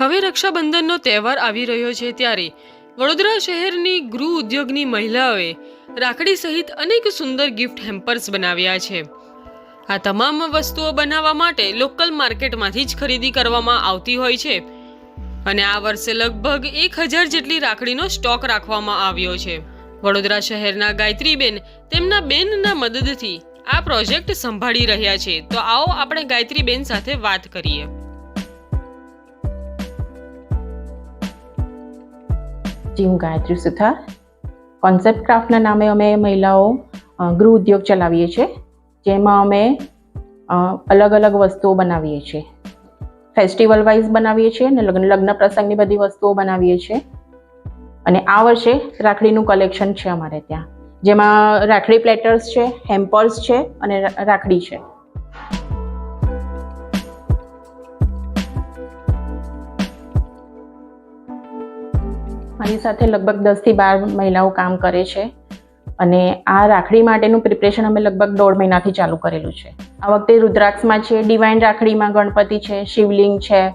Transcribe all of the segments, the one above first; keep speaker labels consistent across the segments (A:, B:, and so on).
A: હવે રક્ષાબંધનનો તહેવાર આવી રહ્યો છે ત્યારે વડોદરા શહેરની ગૃહ ઉદ્યોગની મહિલાઓએ રાખડી સહિત અનેક સુંદર ગિફ્ટ હેમ્પર્સ બનાવ્યા છે. આ તમામ વસ્તુઓ બનાવવા માટે લોકલ માર્કેટમાંથી જ ખરીદી કરવામાં આવતી હોય છે અને આ વર્ષે લગભગ એક હજાર જેટલી રાખડીનો સ્ટોક રાખવામાં આવ્યો છે. વડોદરા શહેરના ગાયત્રીબેન તેમના બેનના મદદથી આ પ્રોજેક્ટ સંભાળી રહ્યા છે. તો આવો આપણે ગાયત્રીબેન સાથે વાત કરીએ.
B: જી હું ગાયત્રી સુથાર કોન્સેપ્ટ ક્રાફ્ટના નામે અમે મહિલાઓ ગૃહ ઉદ્યોગ ચલાવીએ છીએ જેમાં અમે અલગ અલગ વસ્તુઓ બનાવીએ છીએ ફેસ્ટિવલ વાઇઝ બનાવીએ છીએ અને લગ્ન લગ્ન પ્રસંગની બધી વસ્તુઓ બનાવીએ છીએ અને આ વર્ષે રાખડીનું કલેક્શન છે અમારે ત્યાં, જેમાં રાખડી પ્લેટર્સ છે હેમ્પર્સ છે અને રાખડી છે. મારી સાથે લગભગ દસથી બાર મહિલાઓ કામ કરે છે. અને આ રાખડી માટેનું પ્રિપરેશન અમે લગભગ દોઢ મહિનાથી ચાલુ કરેલું છે. આ વખતે રુદ્રાક્ષમાં છે ડિવાઇન રાખડીમાં ગણપતિ છે, શિવલિંગ છે,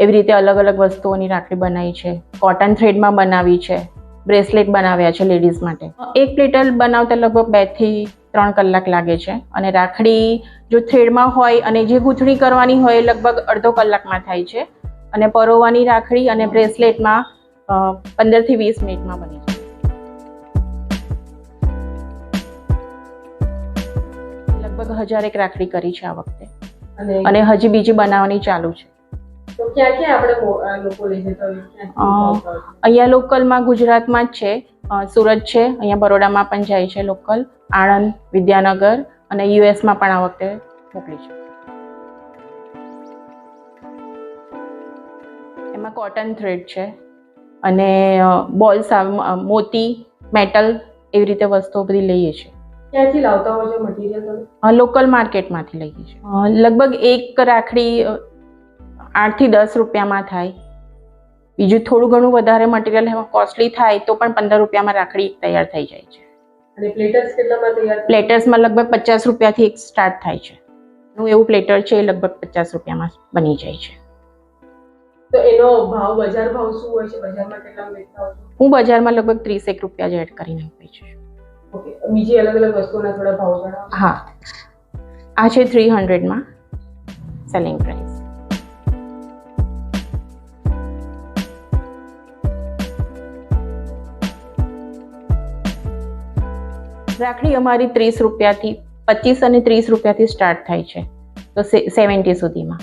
B: એવી રીતે અલગ અલગ વસ્તુઓની રાખડી બનાવી છે. કોટન થ્રેડમાં બનાવી છે બ્રેસલેટ બનાવ્યા છે લેડીઝ માટે. એક પ્લેટર બનાવતા લગભગ બેથી ત્રણ કલાક લાગે છે. અને રાખડી જો થ્રેડમાં હોય અને જે ગૂંથણી કરવાની હોય લગભગ અડધો કલાકમાં થાય છે. અને પરોવાની રાખડી અને બ્રેસલેટમાં પંદરથી વીસ મિનિટમાં બની જાય. લગભગ હજાર એક રાખડી કરી છે આ વખતે.
C: અને
B: હજી બીજી બનાવવાની ચાલુ છે. અહીંયા લોકલમાં ગુજરાતમાં જ છે. સુરત છે અહીંયા બરોડામાં પણ જાય છે લોકલ. આણંદ વિદ્યાનગર અને યુએસમાં પણ આ વખતે મોકલી છે. એમાં કોટન થ્રેડ છે. અને બોલ્સ મોતી મેટલ એવી રીતે વસ્તુઓ બધી લઈએ છીએ.
C: ક્યાંથી લાવતા હોય છે મટીરિયલ તમે?
B: લોકલ માર્કેટમાંથી લઈએ છીએ. લગભગ એક રાખડી આઠથી દસ રૂપિયામાં થાય. બીજું થોડું ઘણું વધારે મટીરિયલ એમાં કોસ્ટલી થાય તો પણ પંદર રૂપિયામાં રાખડી તૈયાર થઈ જાય છે.
C: અને પ્લેટર્સ કેટલામાં તૈયાર
B: પ્લેટર્સમાં લગભગ પચાસ રૂપિયાથી એક સ્ટાર્ટ થાય છે. હું એવું પ્લેટર છે એ લગભગ પચાસ રૂપિયામાં બની જાય છે.
C: તો એનો ભાવ બજાર ભાવ શું હોય છે? બજારમાં કેટલા વેચતા હોય છે?
B: હું બજારમાં લગભગ ત્રીસેક રૂપિયા જ એડ કરીને વેચું છું.
C: ઓકે બીજી અલગ અલગ વસ્તુના થોડા ભાવ જણાવો.
B: હા. આ છે થ્રી હંડ્રેડમાં સેલિંગ પ્રાઇસ રાખડી અમારી ત્રીસ રૂપિયાથી પચીસ અને ત્રીસ રૂપિયાથી સ્ટાર્ટ થાય છે. તો સેવન્ટી સુધીમાં.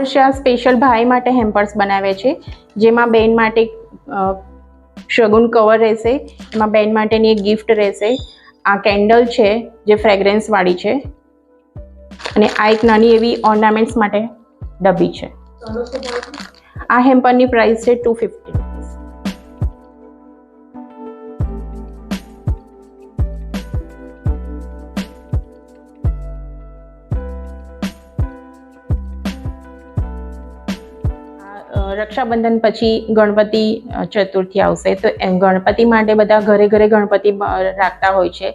B: આ સ્પેશિયલ ભાઈ માટે હેમ્પર્સ બનાવે છે. જેમાં બેન માટે શગુન કવર રહેશે. એમાં બેન માટેની એક ગિફ્ટ રહેશે. આ કેન્ડલ છે જે ફ્રેગરન્સવાળી છે. અને આ એક નાની એવી ઓર્નામેન્ટ્સ માટે ડબ્બી છે? આ હેમ્પરની પ્રાઇસ છે ટુ ફિફ્ટી રક્ષાબંધન પછી ગણપતિ ચતુર્થી આવશે. તો ગણપતિ માટે બધા ઘરે ઘરે ગણપતિ રાખતા હોય છે.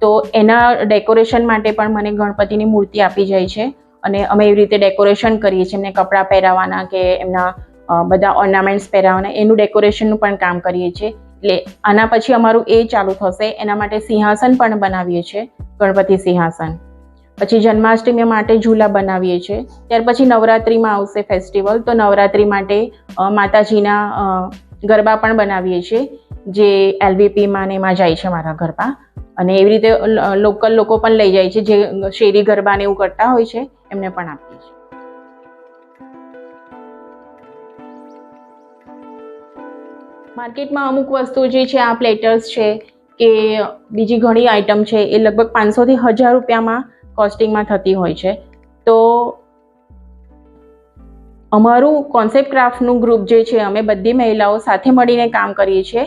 B: તો એના ડેકોરેશન માટે પણ મને ગણપતિની મૂર્તિ આપી જાય છે. અને અમે એવી રીતે ડેકોરેશન કરીએ છીએ. એમને કપડાં પહેરાવવાના કે એમના બધા ઓર્નામેન્ટ્સ પહેરાવાના, એનું ડેકોરેશનનું પણ કામ કરીએ છીએ. એટલે આના પછી અમારું એ ચાલુ થશે. એના માટે સિંહાસન પણ બનાવીએ છીએ. ગણપતિ સિંહાસન. પછી જન્માષ્ટમી માટે ઝૂલા બનાવીએ છીએ. ત્યાર પછી નવરાત્રિમાં આવશે ફેસ્ટિવલ તો નવરાત્રિ માટે માતાજીના ગરબા પણ બનાવીએ છીએ, જે એલવીપીમાં ને એમાં જાય છે મારા ગરબા. અને એવી રીતે લોકલ લોકો પણ લઈ જાય છે, જે શેરી ગરબા ને એવું કરતા હોય છે, એમને પણ આપીએ છીએ. માર્કેટમાં અમુક વસ્તુ જે છે, આ પ્લેટર્સ છે, કે બીજી ઘણી આઇટમ છે, એ લગભગ પાંચસોથી હજાર રૂપિયામાં કોસ્ટિંગમાં થતી હોય છે. તો અમારું કોન્સેપ્ટ ક્રાફ્ટનું ગ્રુપ જે છે, અમે બધી મહિલાઓ સાથે મળીને કામ કરીએ છીએ,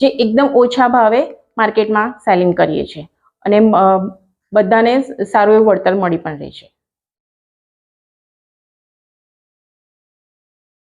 B: જે એકદમ ઓછા ભાવે માર્કેટમાં સેલિંગ કરીએ છીએ. અને બધાને સારું એવું વળતર મળી પણ રહે છે.